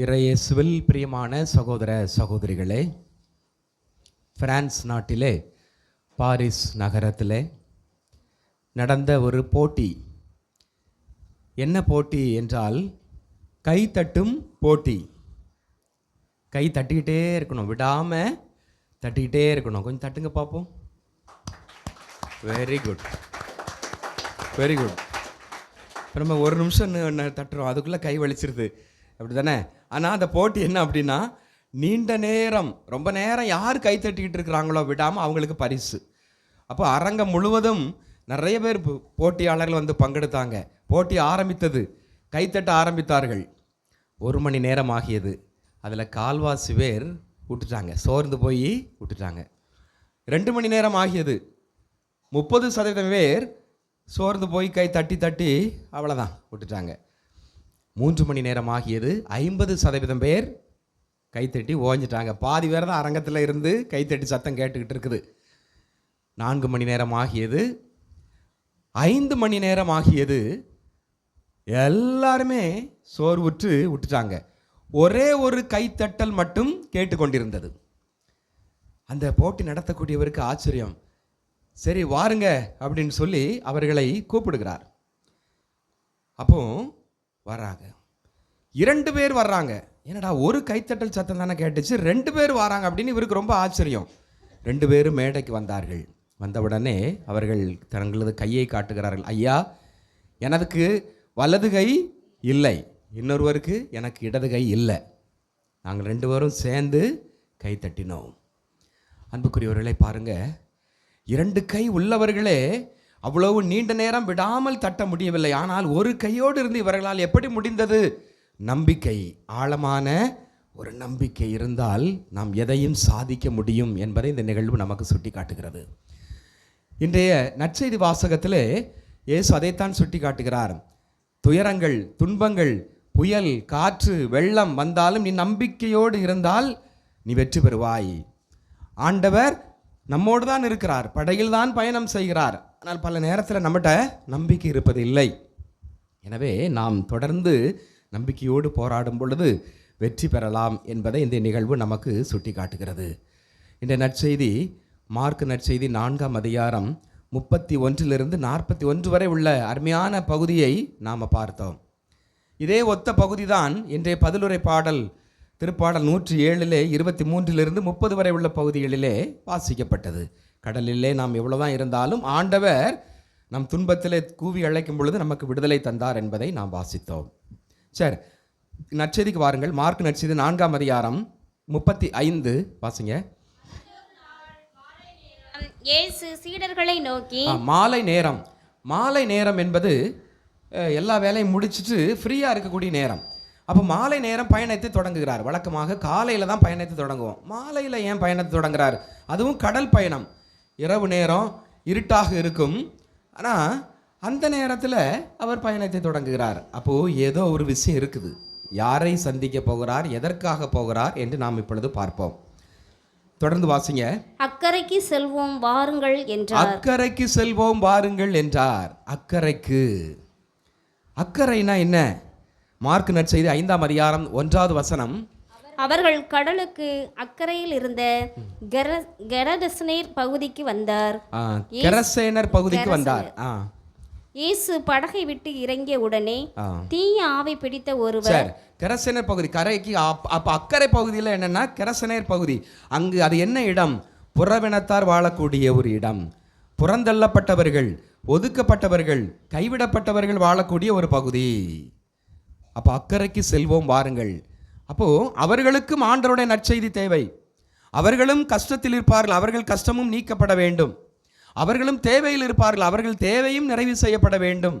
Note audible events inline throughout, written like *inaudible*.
இறையேசுவில் பிரியமான சகோதர சகோதரிகளே பிரான்ஸ் நாட்டிலே பாரிஸ் நகரத்திலே நடந்த ஒரு போட்டி. என்ன போட்டி என்றால் கை தட்டும் போட்டி. கை தட்டிக்கிட்டே இருக்கணும் விடாமல் தட்டிக்கிட்டே இருக்கணும். கொஞ்சம் தட்டுங்க பார்ப்போம். வெரி குட் வெரி குட் இப்போ நம்ம ஒரு நிமிஷம் தட்டுறோம். அதுக்குள்ளே கை வலிச்சிருது. அப்படி தானே ஆனால் அந்த போட்டி என்ன அப்படின்னா நீண்ட நேரம் ரொம்ப நேரம் யார் கை தட்டிக்கிட்டு இருக்கிறாங்களோ விடாமல் அவங்களுக்கு பரிசு. அப்போ அரங்கம் முழுவதும் நிறைய பேர் போ- போட்டியாளர்கள் வந்து பங்கெடுத்தாங்க. போட்டி ஆரம்பித்தது கைத்தட்ட ஆரம்பித்தார்கள். ஒரு மணி நேரம் ஆகியது. அதில் கால்வாசி பேர் விட்டுட்டாங்க. சோர்ந்து போய் விட்டுட்டாங்க. ரெண்டு மணி நேரம் ஆகியது. முப்பது சதவீதம் பேர் சோர்ந்து போய் கை தட்டி தட்டி அவ்வளோதான் விட்டுட்டாங்க. மூன்று மணி நேரம் ஆகியது ஐம்பது சதவீதம் பேர் கைத்தட்டி ஓஞ்சிட்டாங்க பாதி பேர் தான் அரங்கத்தில் இருந்து கைத்தட்டி சத்தம் கேட்டுக்கிட்டு இருக்குது. நான்கு மணி நேரம் ஆகியது ஐந்து மணி நேரம் ஆகியது எல்லாருமே சோர்வுற்று விட்டுட்டாங்க. ஒரே ஒரு கைத்தட்டல் மட்டும் கேட்டுக்கொண்டிருந்தது. அந்த போட்டி நடத்தக்கூடியவருக்கு ஆச்சரியம். சரி வாருங்க அப்படின்னு சொல்லி அவர்களை கூப்பிடுகிறார். அப்போது வராங்க. இரண்டு பேர் வர்றாங்க. என்னடா ஒரு கைத்தட்டல் சத்தம் தானே கேட்டுச்சு. ரெண்டு பேர் வராங்க அப்படின்னு இவருக்கு ரொம்ப ஆச்சரியம். ரெண்டு பேரும் மேடைக்கு வந்தார்கள். வந்தவுடனே அவர்கள் தங்களது கையை காட்டுகிறார்கள். ஐயா எனக்கு வலது கை இல்லை. இன்னொருவருக்கு எனக்கு இடது கை இல்லை. நாங்கள் ரெண்டு பேரும் சேர்ந்து கை தட்டினோம். அன்புக்குரியவர்களை பாருங்கள் இரண்டு கை உள்ளவர்களே அவ்வளவு நீண்ட நேரம் விடாமல் தட்ட முடியவில்லை. ஆனால் ஒரு கையோடு இருந்து இவர்களால் எப்படி முடிந்தது? நம்பிக்கை. ஆழமான ஒரு நம்பிக்கை இருந்தால் நாம் எதையும் சாதிக்க முடியும் என்பதை இந்த நிகழ்வு நமக்கு சுட்டி காட்டுகிறது இன்றைய நற்செய்தி வாசகத்திலே இயேசு அதைத்தான் சுட்டி காட்டுகிறார் துயரங்கள் துன்பங்கள் புயல் காற்று வெள்ளம் வந்தாலும் நீ நம்பிக்கையோடு இருந்தால் நீ வெற்றி பெறுவாய். ஆண்டவர் நம்மோடு தான் இருக்கிறார். படையில் தான் பயணம் செய்கிறார். ஆனால் பல நேரத்தில் நம்மகிட்ட நம்பிக்கை இருப்பது இல்லை. எனவே நாம் தொடர்ந்து நம்பிக்கையோடு போராடும் பொழுது வெற்றி பெறலாம் என்பதை இந்த நிகழ்வு நமக்கு சுட்டி காட்டுகிறது இந்த நற்செய்தி மார்க் நற்செய்தி நான்காம் அதிகாரம் முப்பத்தி ஒன்றிலிருந்து நாற்பத்தி ஒன்று வரை உள்ள அருமையான பகுதியை நாம் பார்த்தோம். இதே ஒத்த பகுதி தான் இன்றைய பதிலுரை பாடல் திருப்பாடல் நூற்றி ஏழிலே இருபத்தி மூன்றிலிருந்து முப்பது வரை உள்ள பகுதிகளிலே வாசிக்கப்பட்டது. கடலிலே நாம் எவ்வளவுதான் இருந்தாலும் ஆண்டவர் நம் துன்பத்திலே கூவி அழைக்கும் பொழுது நமக்கு விடுதலை தந்தார் என்பதை நாம் வாசித்தோம். சரி நற்செய்திக்கு வாருங்கள். மார்க் நற்செய்தி நான்காம் அதிகாரம் முப்பத்தி ஐந்து. வாசிங்க. இயேசு சீடர்களை நோக்கி மாலை நேரம். மாலை நேரம் என்பது எல்லா வேலையும் முடிச்சிட்டு ஃப்ரீயாக இருக்கக்கூடிய நேரம். அப்போ மாலை நேரம் பயணத்தை தொடங்குகிறார். வழக்கமாக காலையில் தான் பயணத்தை தொடங்குவோம். மாலையில் ஏன் பயணத்தை தொடங்குறார்? அதுவும் கடல் பயணம். இரவு நேரம் இருட்டாக இருக்கும். ஆனால் அந்த நேரத்தில் அவர் பயணத்தை தொடங்குகிறார். அப்போது ஏதோ ஒரு விஷயம் இருக்குது. யாரை சந்திக்க போகிறார்? எதற்காக போகிறார்? என்று நாம் இப்பொழுது பார்ப்போம். தொடர்ந்து வாசிங்க. அக்கறைக்கு செல்வோம் வாருங்கள் என்றார். அக்கறைக்கு செல்வோம் வாருங்கள் என்றார். அக்கறைக்கு. அக்கறைனா என்ன? மார்க் நற்செய்தி ஐந்தாம் அதிகாரம் ஒன்றாவது வசனம். அவர்கள் கடலுக்கு அக்கறையில் இருந்த கெர- கெரடசனேர் பகுதிக்கு வந்தார். கெரசேனர் பகுதிக்கு வந்தார். இயேசு படகை விட்டு இறங்கிய உடனே தீய ஆவி பிடித்த ஒருவர் கெரசேனர் பகுதி கரைக்கு அப்- அப்ப அக்கறை பகுதியில் என்னன்னா கெரசனேர் பகுதி. அங்கு அது என்ன இடம்? புறவினத்தார் வாழக்கூடிய ஒரு இடம். புறந்தள்ளப்பட்டவர்கள் ஒதுக்கப்பட்டவர்கள் கைவிடப்பட்டவர்கள் வாழக்கூடிய ஒரு பகுதி. அப்போ அக்கறைக்கு செல்வோம் வாருங்கள். அப்போது அவர்களுக்கும் ஆண்டவருடைய நற்செய்தி தேவை. அவர்களும் கஷ்டத்தில் இருப்பார்கள் அவர்கள் கஷ்டமும் நீக்கப்பட வேண்டும். அவர்களும் தேவையில் இருப்பார்கள் அவர்கள் தேவையும் நிறைவு செய்யப்பட வேண்டும்.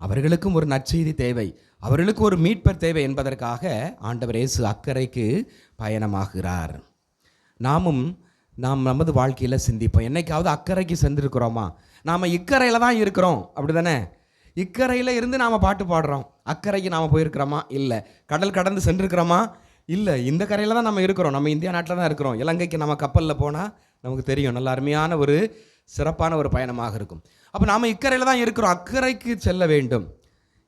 அவர்களுக்கும் ஒரு நற்செய்தி தேவை அவர்களுக்கு ஒரு மீட்பர் தேவை என்பதற்காக ஆண்டவர் இயேசு அக்கறைக்கு பயணமாகிறார். நாமும் நாம் நமது வாழ்க்கையில் சிந்திப்போம். என்னைக்காவது அக்கறைக்கு சென்றிருக்கிறோமா? நாம் இக்கரையில் தான் இருக்கிறோம். அப்படி தானே இக்கரையில் இருந்து நாம் பாட்டு பாடுறோம். அக்கறைக்கு நாம் போயிருக்கிறோமா? இல்லை. கடல் கடந்து சென்றிருக்கிறோமா? இல்லை. இந்த கரையில் தான் நம்ம இருக்கிறோம். நம்ம இந்தியா நாட்டில் தான் இருக்கிறோம். இலங்கைக்கு நம்ம கப்பலில் போனால் நமக்கு தெரியும். நல்ல அருமையான ஒரு சிறப்பான ஒரு பயணமாக இருக்கும். அப்போ நாம் இக்கரையில் தான் இருக்கிறோம். அக்கறைக்கு செல்ல வேண்டும்.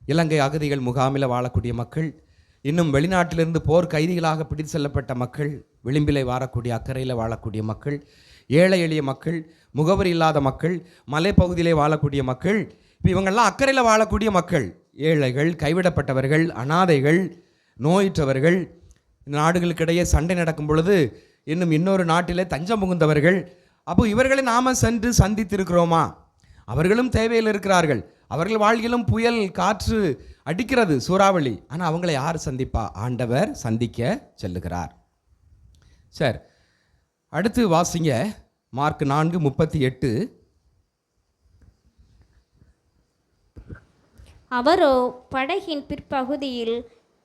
இலங்கை அகதிகள் முகாமில் வாழக்கூடிய மக்கள் இன்னும் வெளிநாட்டிலிருந்து போர் கைதிகளாக பிடித்து செல்லப்பட்ட மக்கள் விளிம்பிலை வாழக்கூடிய அக்கறையில் வாழக்கூடிய மக்கள் ஏழை எளிய மக்கள் முகவரி இல்லாத மக்கள் மலைப்பகுதியிலே வாழக்கூடிய மக்கள் இப்போ இவங்கெல்லாம் அக்கறையில் வாழக்கூடிய மக்கள். ஏழைகள் கைவிடப்பட்டவர்கள் அனாதைகள் நோயுற்றவர்கள். இந்த நாடுகளுக்கிடையே சண்டை நடக்கும் பொழுது இன்னும் இன்னொரு நாட்டிலே தஞ்சம் புகுந்தவர்கள். அப்போ இவர்களை நாம் சென்று சந்தித்திருக்கிறோமா? அவர்களும் தேவையில் இருக்கிறார்கள். அவர்கள் வாழ்கிலும் புயல் காற்று அடிக்கிறது சூறாவளி. ஆனால் அவங்களை யார் சந்திப்பா? ஆண்டவர் சந்திக்க செல்லுகிறார். சார் அடுத்து வாசிங்க. மார்க் நான்கு முப்பத்தி எட்டு. அவரோ படகின் பிற்பகுதியில்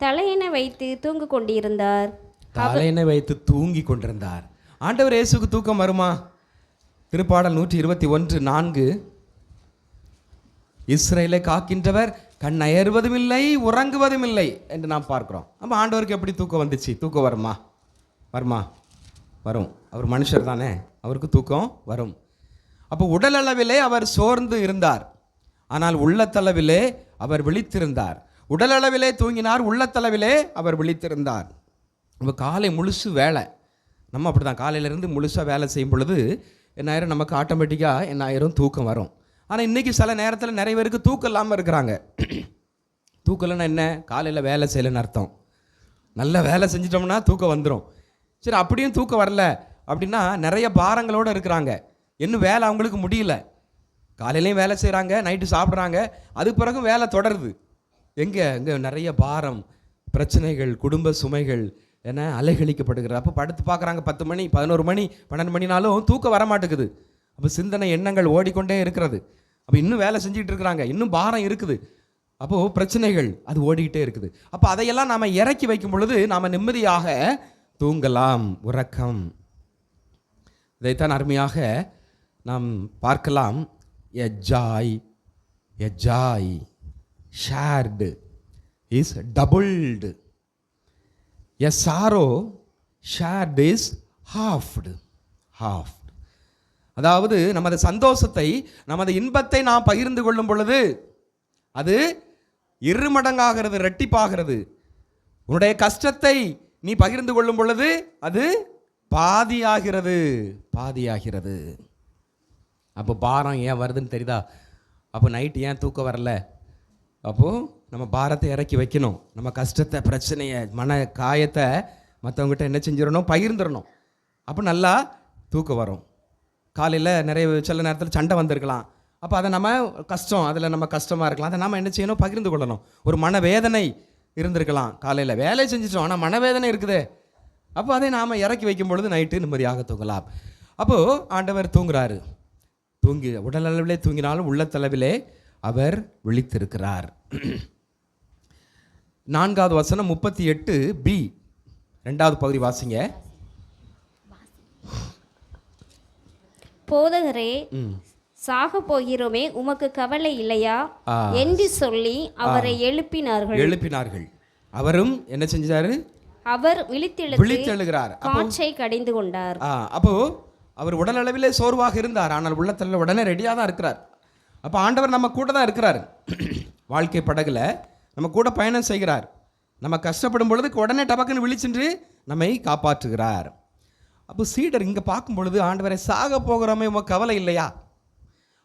தலையென வைத்து தூங்கு கொண்டிருந்தார். தலையினை வைத்து தூங்கி கொண்டிருந்தார். ஆண்டவர் இயேசுக்கு தூக்கம் வருமா? திருப்பாடல் நூற்றி இருபத்தி ஒன்று நான்கு. இஸ்ரேலை காக்கின்றவர் கண் அயர்வதும் இல்லை உறங்குவதும் இல்லை என்று நாம் பார்க்கிறோம். அப்போ ஆண்டவருக்கு எப்படி தூக்கம் வந்துச்சு? தூக்கம் வருமா? வருமா? வரும். அவர் மனுஷர் தானே. அவருக்கு தூக்கம் வரும். அப்போ உடல் அளவிலே அவர் சோர்ந்து இருந்தார். ஆனால் உள்ளத்தளவிலே அவர் விழித்திருந்தார். உடலளவிலே தூங்கினார் உள்ளத்தளவிலே அவர் விழித்திருந்தார். இப்போ காலை முழுசு வேலை. நம்ம அப்படி தான் காலையிலேருந்து முழுசாக வேலை செய்யும் பொழுது என்ன ஆயிரும் நமக்கு ஆட்டோமேட்டிக்காக என்ன ஆயிரும் தூக்கம் வரும். ஆனால் இன்றைக்கி சில நேரத்தில் நிறைய பேருக்கு தூக்கம் இல்லாமல் இருக்கிறாங்க. தூக்கம் இல்லைன்னா என்ன? காலையில் வேலை செய்யலைன்னு அர்த்தம். நல்ல வேலை செஞ்சிட்டோம்னா தூக்கம் வந்துடும் சரி அப்படியும் தூக்கம் வரல அப்படின்னா நிறைய பாரங்களோடு இருக்கிறாங்க. இன்னும் வேலை அவங்களுக்கு முடியல. காலையிலையும் வேலை செய்கிறாங்க நைட்டு சாப்பிட்றாங்க. அதுக்கு பிறகும் வேலை தொடருது. எங்கே? இங்கே நிறைய பாரம் பிரச்சனைகள் குடும்ப சுமைகள் என அலைகழிக்கப்படுகிறது. அப்போ படுத்து பார்க்குறாங்க பத்து மணி பதினோரு மணி பன்னெண்டு மணினாலும் தூக்கம் வர மாட்டேங்குது அப்போ சிந்தனை எண்ணங்கள் ஓடிக்கொண்டே இருக்கிறது. அப்போ இன்னும் வேலை செஞ்சுட்டு இருக்கிறாங்க. இன்னும் பாரம் இருக்குது. அப்போது பிரச்சனைகள் அது ஓடிக்கிட்டே இருக்குது. அப்போ அதையெல்லாம் நாம் இறக்கி வைக்கும் பொழுது நாம் நிம்மதியாக தூங்கலாம். உறக்கம். இதைத்தான் அருமையாக நாம் பார்க்கலாம். A joy a joy. Shared is doubled. A sorrow shared is halved. Halved. அதாவது நமது சந்தோஷத்தை நமது இன்பத்தை நாம் பகிர்ந்து கொள்ளும் பொழுது அது இருமடங்காகிறது ரெட்டிப்பாகிறது உன்னுடைய கஷ்டத்தை நீ பகிர்ந்து கொள்ளும் பொழுது அது பாதியாகிறது பாதியாகிறது. அப்போ பாரம் ஏன் வருதுன்னு தெரியுதா? அப்போ நைட்டு ஏன் தூக்கம் வரல? அப்போது நம்ம பாரத்தை இறக்கி வைக்கணும். நம்ம கஷ்டத்தை பிரச்சனையை மன காயத்தை மற்றவங்ககிட்ட என்ன செஞ்சிடணும்? பகிர்ந்துடணும். அப்போ நல்லா தூக்கம் வரும். காலையில் நிறைய சில நேரத்தில் சண்டை வந்திருக்கலாம். அப்போ அதை நம்ம கஷ்டம் அதில் நம்ம கஷ்டமாக இருக்கலாம். அதை நம்ம என்ன செய்யணும்? பகிர்ந்து கொள்ளணும். ஒரு மனவேதனை இருந்திருக்கலாம் காலையில். வேலை செஞ்சிட்டோம் ஆனால் மனவேதனை இருக்குது. அப்போ அதை நாம் இறக்கி வைக்கும் பொழுது நைட்டு நிம்மதியாக தூங்கலாம். அப்போது ஆண்டவர் தூங்குறாரு. தூங்கி உடல் அளவிலே தூங்கினாலும் உள்ளத்தளவிலே அவர் விழித்திருக்கிறார். நான்காவது வசனம் முப்பத்தி எட்டு பி ரெண்டாவது பகுதி வாசிங்க. போதகரே சாக போகிறோமே உமக்கு கவலை இல்லையா. என்று சொல்லி அவரை எழுப்பினார்கள். எழுப்பினார்கள். அவரும் என்ன செஞ்சாரு? அவர் விழித்தெழுந்து விழித்தெழுகிறார். காற்றை கடிந்து கொண்டார். அப்போ அவர் உடல் அளவிலே சோர்வாக இருந்தார். ஆனால் உள்ளத்தில் உடனே ரெடியாக தான் இருக்கிறார். அப்போ ஆண்டவர் நம்ம கூட தான் இருக்கிறார். *clears throat* வாழ்க்கை படகுல நம்ம கூட பயணம் செய்கிறார். நம்ம கஷ்டப்படும் பொழுது உடனே டபக்குன்னு விழிச்சென்று நம்மை காப்பாற்றுகிறார். அப்போ சீடர் இங்கே பார்க்கும் பொழுது ஆண்டவரை சாக போகிறோமே உமக்கு கவலை இல்லையா?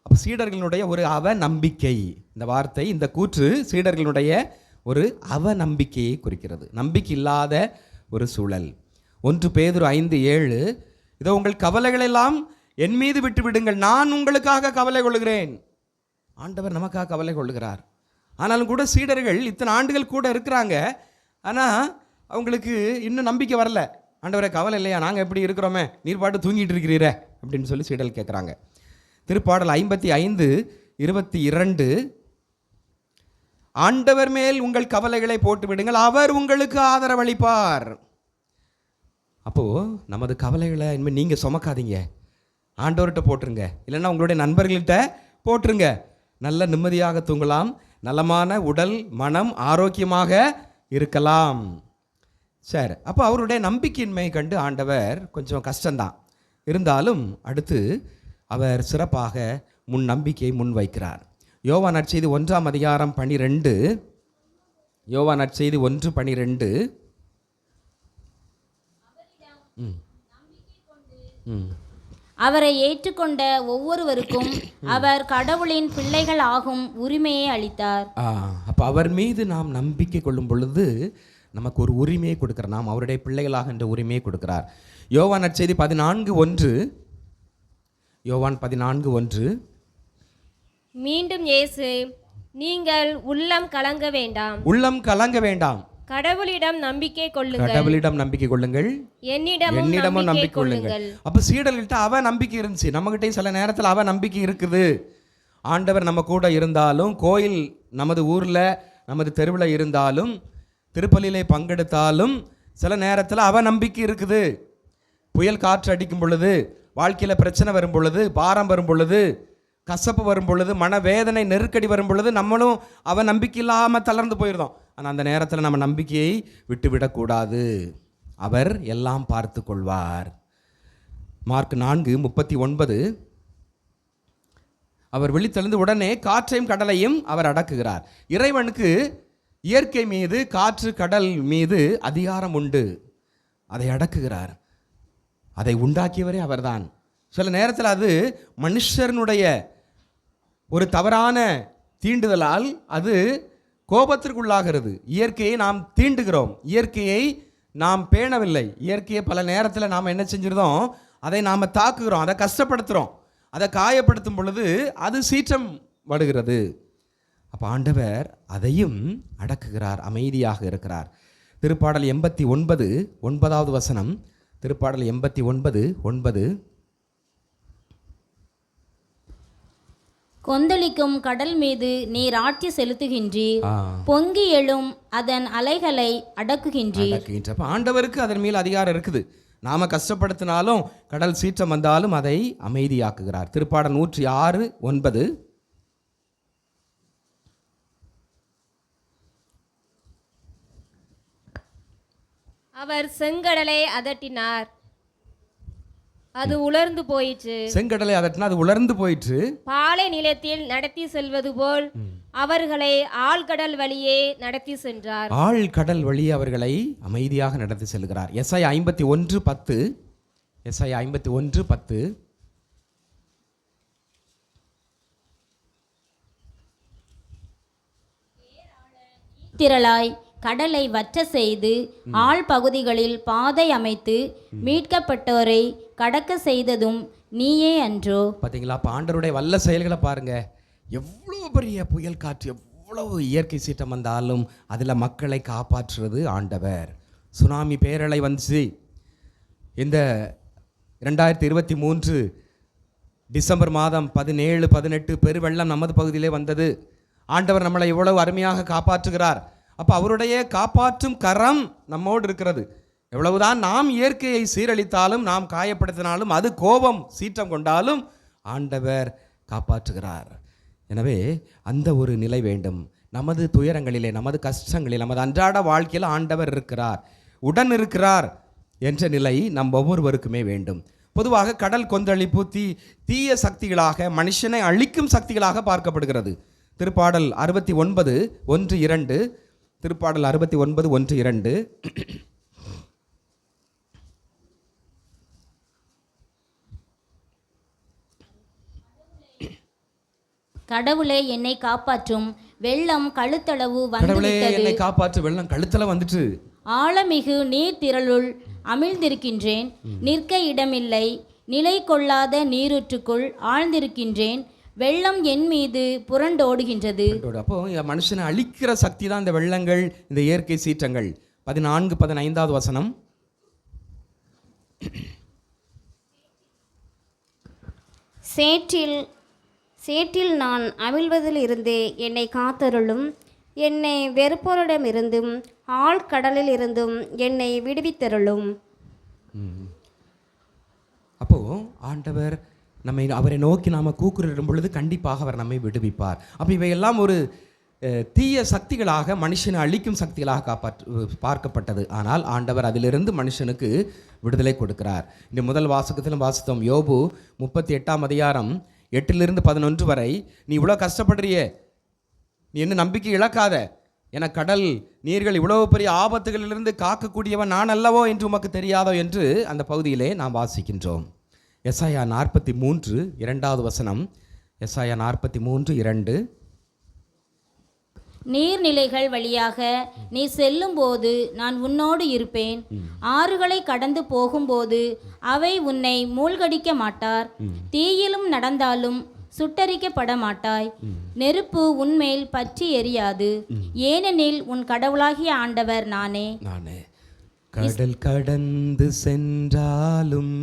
அப்போ சீடர்களுடைய ஒரு அவ நம்பிக்கை இந்த வார்த்தை இந்த கூற்று சீடர்களுடைய ஒரு அவ நம்பிக்கையை குறிக்கிறது. நம்பிக்கை இல்லாத ஒரு சூழல். ஒன்று பேதொரு ஐந்து ஏழு இதோ உங்கள் கவலைகள் எல்லாம் என் மீது விட்டு விடுங்கள் நான் உங்களுக்காக கவலை கொள்கிறேன் ஆண்டவர் நமக்காக கவலை கொள்கிறார் ஆனாலும் கூட சீடர்கள் இத்தனை ஆண்டுகள் கூட இருக்கிறாங்க. ஆனால் அவங்களுக்கு இன்னும் நம்பிக்கை வரல. ஆண்டவரே கவலை இல்லையா? நாங்கள் எப்படி இருக்கிறோமே? நீர் பாட்டு தூங்கிட்டு இருக்கிறீரே? அப்படின்னு சொல்லி சீடல் கேட்குறாங்க திருப்பாடல் ஐம்பத்தி ஐந்து இருபத்தி இரண்டு. ஆண்டவர் மேல் உங்கள் கவலைகளை போட்டு விடுங்கள் அவர் உங்களுக்கு ஆதரவளிப்பார். அப்போது நமது கவலைகளை இனிமேல் நீங்கள் சுமக்காதீங்க. ஆண்டவர்கிட்ட போட்டுருங்க. இல்லைன்னா உங்களுடைய நண்பர்கள்கிட்ட போட்டுருங்க. நல்ல நிம்மதியாக தூங்கலாம். நலமான உடல் மனம் ஆரோக்கியமாக இருக்கலாம். சரி அப்போ அவருடைய நம்பிக்கையின்மை கண்டு ஆண்டவர் கொஞ்சம் கஷ்டந்தான். இருந்தாலும் அடுத்து அவர் சிறப்பாக முன் நம்பிக்கையை முன்வைக்கிறார் யோவா நற்செய்தி ஒன்றாம் அதிகாரம் பனிரெண்டு. யோவா நற்செய்தி ஒன்று பனிரெண்டு. அவரை ஏற்றுக்கொண்ட ஒவ்வொருவருக்கும் *clears throat* அவர் கடவுளின் பிள்ளைகள் ஆகும் உரிமையை அளித்தார். அப்போ அவர் மீது நாம் நம்பிக்கை கொள்ளும் பொழுது நமக்கு ஒரு உரிமையை கொடுக்கிறார். நாம் அவருடைய பிள்ளைகளாக என்ற உரிமையை கொடுக்கிறார். யோவான் நற்செய்தி பதினான்கு ஒன்று. யோவான் பதினான்கு ஒன்று. மீண்டும் இயேசு நீங்கள் உள்ளம் கலங்க வேண்டாம். உள்ளம் கலங்க வேண்டாம். கடவுளிடம் நம்பிக்கை கொள்ளுங்கள். கடவுளிடம் நம்பிக்கை கொள்ளுங்கள். என்னிடமும் என்னிடமும் நம்பிக்கை கொள்ளுங்கள். அப்ப சீடர்கள்ட்ட அவ நம்பிக்கை இருந்துச்சு. நம்மகிட்டயும் சில நேரத்தில் அவ நம்பிக்கை இருக்குது. ஆண்டவர் நம்ம கூட இருந்தாலும் கோயில் நமது ஊர்ல நமது தெருவில் இருந்தாலும் திருப்பலியிலே பங்கெடுத்தாலும் சில நேரத்தில் அவ நம்பிக்கை இருக்குது. புயல் காற்று அடிக்கும் பொழுது வாழ்க்கையில் பிரச்சனை வரும் பொழுது பாரம் வரும் பொழுது கசப்பு வரும் பொழுது மனவேதனை நெருக்கடி வரும் பொழுது நம்மளும் அவன் நம்பிக்கை இல்லாமல் தளர்ந்து போயிருந்தோம். ஆனால் அந்த நேரத்தில் நம்ம நம்பிக்கையை விட்டுவிடக்கூடாது. அவர் எல்லாம் பார்த்து கொள்வார் மார்க் நான்கு முப்பத்தி ஒன்பது. அவர் விழித்தெழுந்து உடனே காற்றையும் கடலையும் அவர் அடக்குகிறார். இறைவனுக்கு இயற்கை மீது காற்று கடல் மீது அதிகாரம் உண்டு. அதை அடக்குகிறார். அதை உண்டாக்கியவரே அவர்தான். சில நேரத்தில் அது மனுஷனுடைய ஒரு தவறான தீண்டுதலால் அது கோபத்திற்குள்ளாகிறது. இயற்கையை நாம் தீண்டுகிறோம். இயற்கையை நாம் பேணவில்லை. இயற்கையை பல நேரத்தில் நாம் என்ன செஞ்சிருந்தோம்? அதை நாம் தாக்குகிறோம். அதை கஷ்டப்படுத்துகிறோம் அதை காயப்படுத்தும் பொழுது அது சீற்றம் படுகிறது அப்போ ஆண்டவர் அதையும் அடக்குகிறார். அமைதியாக இருக்கிறார். திருப்பாடல் எண்பத்தி ஒன்பது ஒன்பதாவது வசனம். திருப்பாடல் எண்பத்தி ஒன்பது ஒன்பது. கொந்தளிக்கும் கடல் மீது நீர் ஆட்சி செலுத்துகின்றீர் பொங்கி எழும் அதன் அலைகளை அடக்குகின்றீர் அடக்குகின்ற. அப்ப ஆண்டவருக்கு அதன் மேல் அதிகாரம் இருக்குது. நாம கஷ்டப்படுத்தினாலும் கடல் சீற்றம் வந்தாலும் அதை அமைதியாக்குகிறார். திருப்பாடல் நூற்றி ஆறு ஒன்பது. அவர் செங்கடலை அதட்டினார். அது உலர்ந்து போயிற்று. செங்கடலை அதட்டினா அது உலர்ந்து போயிற்று. பாலை நிலத்தில் நடத்தி செல்வது போல் அவர்களை ஆழ்கடல் வழியே நடத்தி சென்றார். ஆழ் கடல் வழி அவர்களை அமைதியாக நடத்தி செல்கிறார். எஸ்ஐ ஐம்பத்தி ஒன்று பத்து. எஸ்ஐ ஐம்பத்தி ஒன்று பத்து. திரளாய் கடலை வற்ற செய்து ஆழ் பகுதிகளில் பாதை அமைத்து மீட்கப்பட்டோரை கடக்க செய்ததும் நீயே அன்றோ. பார்த்தீங்களா அப்போ ஆண்டருடைய வல்ல செயல்களை பாருங்க. எவ்வளோ பெரிய புயல் காற்று எவ்வளவு இயற்கை சீற்றம் வந்தாலும் அதில் மக்களை காப்பாற்றுறது ஆண்டவர். சுனாமி பேரலை வந்துச்சு. இந்த ரெண்டாயிரத்தி இருபத்தி மூன்று டிசம்பர் மாதம் பதினேழு பதினெட்டு பெருவெள்ளம் நமது பகுதியிலே வந்தது. ஆண்டவர் நம்மளை எவ்வளவு அருமையாக காப்பாற்றுகிறார். அப்போ அவருடைய காப்பாற்றும் கரம் நம்மோடு இருக்கிறது. எவ்வளவுதான் நாம் இயற்கையை சீரழித்தாலும் நாம் காயப்படுத்தினாலும் அது கோபம் சீற்றம் கொண்டாலும் ஆண்டவர் காப்பாற்றுகிறார். எனவே அந்த ஒரு நிலை வேண்டும். நமது துயரங்களிலே நமது கஷ்டங்களில் நமது அன்றாட வாழ்க்கையில் ஆண்டவர் இருக்கிறார் உடன் இருக்கிறார் என்ற நிலை நம் ஒவ்வொருவருக்குமே வேண்டும். பொதுவாக கடல் கொந்தளிப்பு தீ தீய சக்திகளாக மனுஷனை அழிக்கும் சக்திகளாக பார்க்கப்படுகிறது. திருப்பாடல் அறுபத்தி ஒன்பது ஒன்று இரண்டு. திருப்பாடல் அறுபத்தி ஒன்பது ஒன்று இரண்டு. கடவுளே என்னை காப்பாற்றும். வெள்ளம் கழுத்தளவு கடவுளே என்னை காப்பாற்று. வெள்ளம் கழுத்துல வந்துட்டு ஆழமிகு நீர் திரளுள் அமிழ்ந்திருக்கின்றேன். நிற்க இடமில்லை. நிலை கொள்ளாத நீரூற்றுக்குள் ஆழ்ந்திருக்கின்றேன். வெள்ளம் என் மீது புரண்டோடுகின்றது. அப்போ இந்த மனுஷனை அழிக்கிற சக்தி தான் இந்த வெள்ளங்கள் இந்த இயற்கை சீற்றங்கள். பதினான்கு பதினைந்தாவது வசனம். சேற்றில் சேற்றில் நான் அமிழ்வதிலிருந்து என்னை காத்தருளும். என்னை வெறுப்போரிடமிருந்தும் ஆழ்கடலில் இருந்தும் என்னை விடுவித்தருளும். அப்போ ஆண்டவர் நம்மை அவரை நோக்கி நாம் கூக்குரிடும் பொழுது கண்டிப்பாக அவர் நம்மை விடுவிப்பார். அப்போ இவையெல்லாம் ஒரு தீய சக்திகளாக மனுஷனை அழிக்கும் சக்திகளாக காப்பாற்று பார்க்கப்பட்டது. ஆனால் ஆண்டவர் அதிலிருந்து மனுஷனுக்கு விடுதலை கொடுக்கிறார். இந்த முதல் வாசகத்திலும் வாசித்தோம் யோபு முப்பத்தி எட்டாம் அதிகாரம் எட்டிலிருந்து பதினொன்று வரை நீ இவ்வளோ கஷ்டப்படுறியே. நீ என்ன நம்பிக்கை இழக்காத. என கடல் நீர்கள் இவ்வளவு பெரிய ஆபத்துகளிலிருந்து காக்கக்கூடியவன் நான் அல்லவோ என்று உமக்கு தெரியாதோ என்று அந்த பகுதியிலே நாம் வாசிக்கின்றோம். எஸ்ஐயா நாற்பத்தி மூன்று இரண்டாவது வசனம். எஸ்ஐயா நாற்பத்தி மூன்று இரண்டு. நீர்நிலைகள் வழியாக நீ செல்லும்போது நான் உன்னோடு இருப்பேன். ஆறுகளை கடந்து போகும்போது அவை உன்னை மூழ்கடிக்க மாட்டார். தீயிலும் நடந்தாலும் சுட்டரிக்கப்பட மாட்டாய். நெருப்பு உன்மேல் பற்றி எரியாது. ஏனெனில் உன் கடவுளாகிய ஆண்டவர் நானே. நானே. கடல் கடந்து சென்றாலும்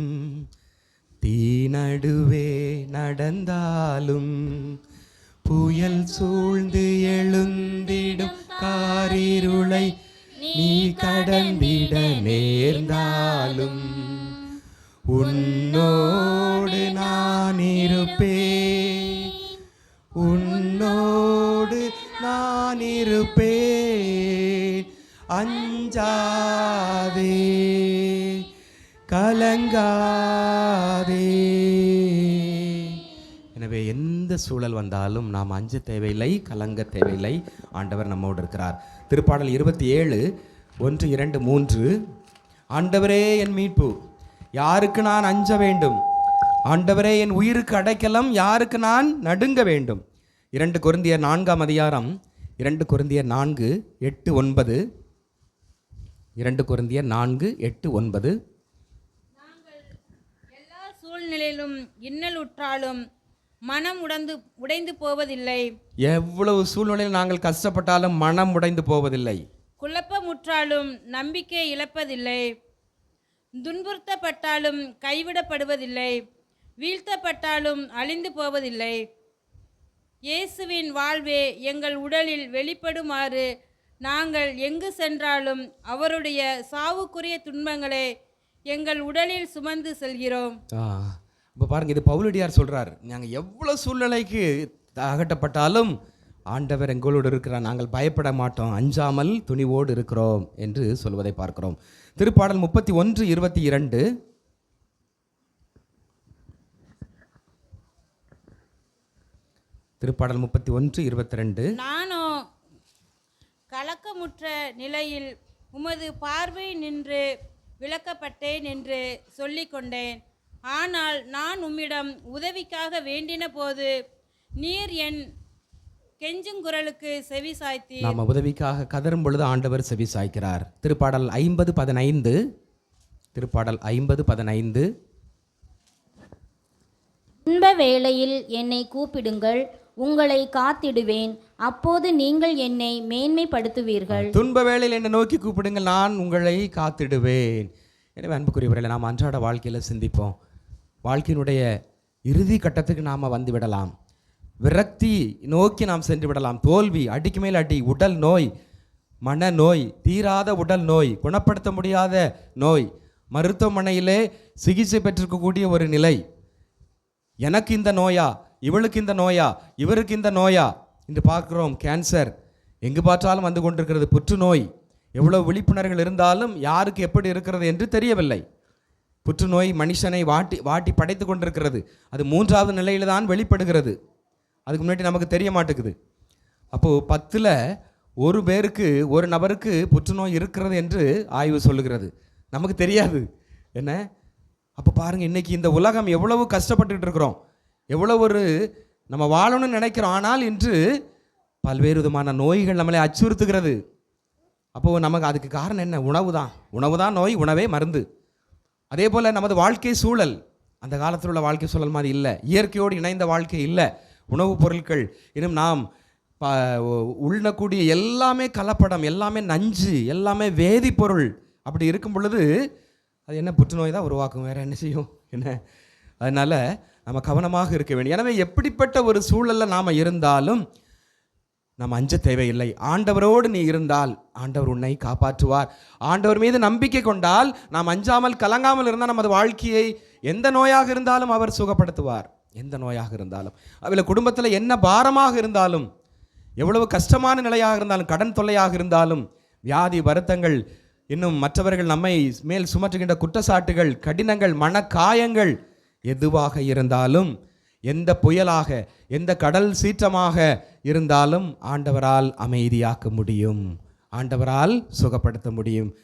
தீ நடுவே நடந்தாலும் புயல் சூழ்ந்து எழுந்திடும் காரிருளை நீ கடந்திட நேர்ந்தாலும் உன்னோடு நான் இருப்பே உன்னோடு நான் இருப்பே அஞ்சாதே கலங்காதே. எனவே எந்த சூழல் வந்தாலும் நாம் அஞ்ச தேவையில்லை கலங்க தேவையில்லை. ஆண்டவர் நம்மோடு இருக்கிறார். திருப்பாடல் இருபத்தி ஏழு ஒன்று இரண்டு மூன்று. ஆண்டவரே என் மீட்பு யாருக்கு நான் அஞ்ச வேண்டும்? ஆண்டவரே என் உயிருக்கு அடைக்கலம் யாருக்கு நான் நடுங்க வேண்டும்? இரண்டு கொரிந்தியர் நான்காம் அதிகாரம் இரண்டு கொரிந்தியர் நான்கு எட்டு ஒன்பது. இரண்டு கொரிந்தியர் நான்கு எட்டு ஒன்பது. எல்லா சூழ்நிலையிலும் இன்னலுற்றாலும் மனம் உடைந்து உடைந்து போவதில்லை. எவ்வளவு சூழ்நிலையில் நாங்கள் கஷ்டப்பட்டாலும் மனம் உடைந்து போவதில்லை. குழப்பமுற்றாலும் நம்பிக்கை இழப்பதில்லை. துன்புறுத்தப்பட்டாலும் கைவிடப்படுவதில்லை. வீழ்த்தப்பட்டாலும் அழிந்து போவதில்லை. இயேசுவின் வாழ்வே எங்கள் உடலில் வெளிப்படுமாறு நாங்கள் எங்கு சென்றாலும் அவருடைய சாவுக்குரிய துன்பங்களை எங்கள் உடலில் சுமந்து செல்கிறோம். இப்போ பாருங்கள் இது பவுலடியார் சொல்கிறார் நாங்கள் எவ்வளோ சூழ்நிலைக்கு அகட்டப்பட்டாலும் ஆண்டவர் எங்களோடு இருக்கிறார். நாங்கள் பயப்பட மாட்டோம். அஞ்சாமல் துணிவோடு இருக்கிறோம் என்று சொல்வதை பார்க்கிறோம். திருப்பாடல் முப்பத்தி ஒன்று இருபத்தி இரண்டு. திருப்பாடல் முப்பத்தி ஒன்று இருபத்தி ரெண்டு நானோ கலக்கமுற்ற நிலையில் உமது பார்வை நின்று விளக்கப்பட்டேன் என்று சொல்லிக்கொண்டேன். ஆனால் நான் உம்மிடம் உதவிக்காக வேண்டின போது நீர் என் கெஞ்சுங்குரலுக்கு செவி சாய்த்தீர். நாம உதவிக்காக கதரும் பொழுது ஆண்டவர் செவி சாய்க்கிறார். திருப்பாடல் ஐம்பது பதினைந்து. திருப்பாடல் ஐம்பது பதினைந்து. துன்ப வேளையில் என்னை கூப்பிடுங்கள் உங்களை காத்திடுவேன். அப்போது நீங்கள் என்னை மேன்மைப்படுத்துவீர்கள். துன்ப வேளையில் என்னை நோக்கி கூப்பிடுங்கள் நான் உங்களை காத்திடுவேன். எனவே அன்புக்குரியவர்களை நாம் அன்றாட வாழ்க்கையில் சிந்திப்போம். வாழ்க்கையினுடைய இறுதி கட்டத்துக்கு நாம் வந்து விடலாம். விரக்தி நோக்கி நாம் சென்று விடலாம். தோல்வி அடிக்கு மேல் அடி உடல் நோய் மன நோய் தீராத உடல் நோய் குணப்படுத்த முடியாத நோய் மருத்துவமனையிலே சிகிச்சை பெற்றிருக்கக்கூடிய ஒரு நிலை. எனக்கு இந்த நோயா? இவளுக்கு இந்த நோயா? இவருக்கு இந்த நோயா? என்று பார்க்குறோம். கேன்சர். எங்கு பார்த்தாலும் வந்து கொண்டிருக்கிறது புற்றுநோய். எவ்வளோ விழிப்புணர்வுகள் இருந்தாலும் யாருக்கு எப்படி இருக்கிறது என்று தெரியவில்லை. புற்றுநோய் மனுஷனை வாட்டி வாட்டி படைத்து கொண்டிருக்கிறது. அது மூன்றாவது நிலையில் தான் வெளிப்படுகிறது. அதுக்கு முன்னாடி நமக்கு தெரிய மாட்டேங்குது. அப்போது பத்தில் ஒரு பேருக்கு ஒரு நபருக்கு புற்றுநோய் இருக்கிறது என்று ஆய்வு சொல்லுகிறது. நமக்கு தெரியாது. என்ன? அப்போ பாருங்க இன்றைக்கி இந்த உலகம் எவ்வளவு கஷ்டப்பட்டுட்டு இருக்கிறோம். எவ்வளோ ஒரு நம்ம வாழணும்னு நினைக்கிறோம். ஆனால் இன்று பல்வேறு விதமான நோய்கள் நம்மளை அச்சுறுத்துகிறது. அப்போது நமக்கு அதுக்கு காரணம் என்ன? உணவு தான் உணவு தான் நோய் உணவே மருந்து. அதே போல் நமது வாழ்க்கை சூழல் அந்த காலத்தில் உள்ள வாழ்க்கை சூழல் மாதிரி இல்லை. இயற்கையோடு இணைந்த வாழ்க்கை இல்லை. உணவுப் பொருட்கள் இன்னும் நாம் ப எல்லாமே கலப்படம் எல்லாமே நஞ்சு எல்லாமே வேதிப்பொருள். அப்படி இருக்கும் பொழுது அது என்ன புற்றுநோய் தான் உருவாக்கும் வேறு என்ன செய்யும்? என்ன? அதனால் நம்ம கவனமாக இருக்க வேண்டும். எனவே எப்படிப்பட்ட ஒரு சூழலில் நாம் இருந்தாலும் நாம் அஞ்ச தேவையில்லை. ஆண்டவரோடு நீ இருந்தால் ஆண்டவர் உன்னை காப்பாற்றுவார். ஆண்டவர் மீது நம்பிக்கை கொண்டால் நாம் அஞ்சாமல் கலங்காமல் இருந்தால் நமது வாழ்க்கையை எந்த நோயாக இருந்தாலும் அவர் சுகப்படுத்துவார். எந்த நோயாக இருந்தாலும். அதில் குடும்பத்தில் என்ன பாரமாக இருந்தாலும் எவ்வளவு கஷ்டமான நிலையாக இருந்தாலும் கடன் தொல்லையாக இருந்தாலும் வியாதி வருத்தங்கள் இன்னும் மற்றவர்கள் நம்மை மேல் சுமற்றுகின்ற குற்றச்சாட்டுகள் கடினங்கள் மனக்காயங்கள் எதுவாக இருந்தாலும் எந்த புயலாக எந்த கடல் சீற்றமாக இருந்தாலும் ஆண்டவரால் அமைதியாக்க முடியும். ஆண்டவரால் சுகப்படுத்த முடியும்.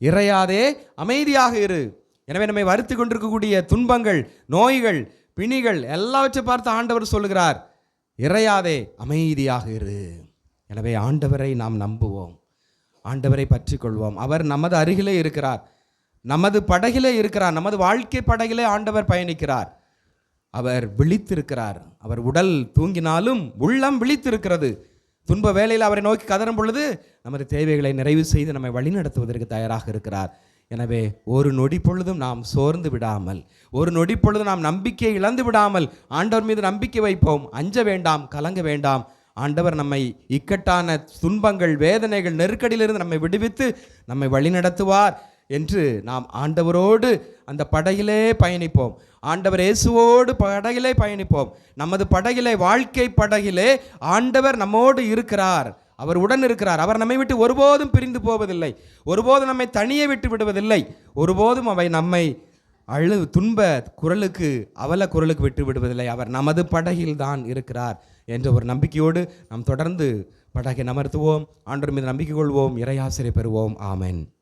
இறையாதே அமைதியாக இரு. எனவே நம்மை வருத்தி கொண்டிருக்கக்கூடிய துன்பங்கள் நோய்கள் பிணிகள் எல்லாவற்றை பார்த்து ஆண்டவர் சொல்லுகிறார். இறையாதே அமைதியாக இரு. எனவே ஆண்டவரை நாம் நம்புவோம். ஆண்டவரை பற்றி கொள்வோம் அவர் நமது அருகிலே இருக்கிறார். நமது படகிலே இருக்கிறார். நமது வாழ்க்கை படகிலே ஆண்டவர் பயணிக்கிறார். அவர் விழித்திருக்கிறார். அவர் உடல் தூங்கினாலும் உள்ளம் விழித்திருக்கிறது. துன்ப வேலையில் அவரை நோக்கி கதறும் பொழுது நமது தேவைகளை நிறைவு செய்து நம்மை வழிநடத்துவதற்கு தயாராக இருக்கிறார். எனவே ஒரு நொடி பொழுதும் நாம் சோர்ந்து விடாமல் ஒரு நொடி பொழுதும் நாம் நம்பிக்கை இழந்து விடாமல் ஆண்டவர் மீது நம்பிக்கை வைப்போம். அஞ்ச வேண்டாம் கலங்க வேண்டாம். ஆண்டவர் நம்மை இக்கட்டான துன்பங்கள் வேதனைகள் நெருக்கடியிலிருந்து நம்மை விடுவித்து நம்மை வழிநடத்துவார். என்று நாம் ஆண்டவரோடு அந்த படகிலே பயணிப்போம். ஆண்டவர் இயேசுவோடு படகிலே பயணிப்போம். நமது படகிலே வாழ்க்கை படகிலே ஆண்டவர் நம்மோடு இருக்கிறார். அவர் உடன் இருக்கிறார். அவர் நம்மை விட்டு ஒருபோதும் பிரிந்து போவதில்லை. ஒருபோதும் நம்மை தனியே விட்டு விடுவதில்லை. ஒருபோதும் அவை நம்மை அழு துன்ப குரலுக்கு அவல குரலுக்கு விட்டு விடுவதில்லை. அவர் நமது படகில் தான் இருக்கிறார் என்ற ஒரு நம்பிக்கையோடு நாம் தொடர்ந்து படகை நமர்த்துவோம். ஆண்டவர் மீது நம்பிக்கை கொள்வோம். இறையாசிரை பெறுவோம். ஆமென்.